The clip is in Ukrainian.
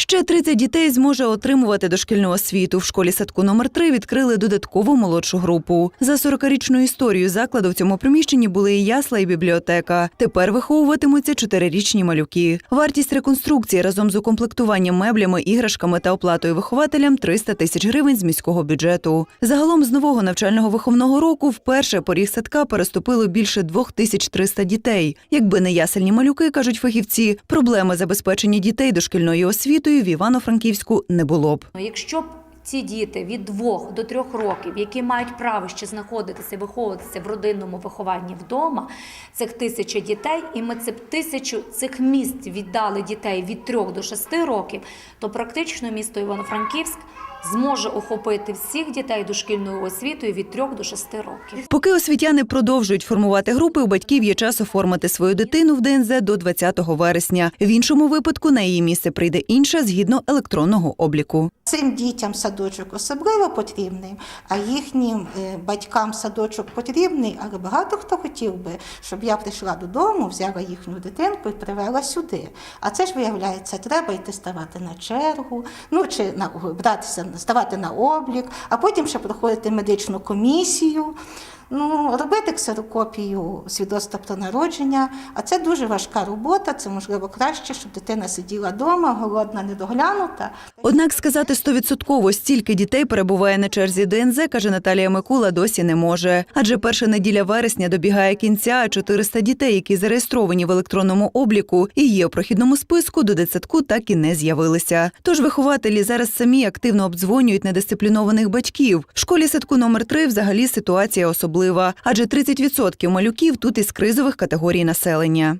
Ще 30 дітей зможе отримувати дошкільну освіту. В школі садку номер 3 відкрили додаткову молодшу групу. За 40-річну історію закладу в цьому приміщенні були і ясла, і бібліотека. Тепер виховуватимуться чотирирічні малюки. Вартість реконструкції разом з укомплектуванням меблями, іграшками та оплатою вихователям 300 тисяч гривень з міського бюджету. Загалом з нового навчального виховного року вперше поріг садка переступило більше 2300 дітей. Якби не ясельні малюки, кажуть фахівці, проблеми забезпечення дітей дошкільною освітою в Івано-Франківську не було б. Якщо б ці діти від двох до трьох років, які мають право ще знаходитися, виховуватися в родинному вихованні вдома, цих тисяча дітей, і ми це тисячу цих місць віддали дітей від трьох до шести років, то практично місто Івано-Франківськ зможе охопити всіх дітей дошкільною освітою від трьох до шести років. Поки освітяни продовжують формувати групи, у батьків є час оформити свою дитину в ДНЗ до 20 вересня. В іншому випадку на її місце прийде інша згідно електронного обліку. Цим дітям садочок особливо потрібний, а їхнім е, батькам садочок потрібний, але багато хто хотів би, щоб я прийшла додому, взяла їхню дитинку і привела сюди. А це ж виявляється, треба йти ставати на чергу, ну чи на братися, ставати на облік, а потім ще проходити медичну комісію. Ну, робити ксерокопію свідоцтва про народження, а це дуже важка робота. Це можливо краще, щоб дитина сиділа вдома, голодна, недоглянута. Однак сказати стовідсотково, стільки дітей перебуває на черзі ДНЗ, каже Наталія Микула, досі не може. Адже перша неділя вересня добігає кінця, а 400 дітей, які зареєстровані в електронному обліку і є у прохідному списку, до дитсадку так і не з'явилися. Тож вихователі зараз самі активно обдзвонюють недисциплінованих батьків. В школі садку номер 3 взагалі ситуація особлива, адже 30% малюків тут із кризових категорій населення.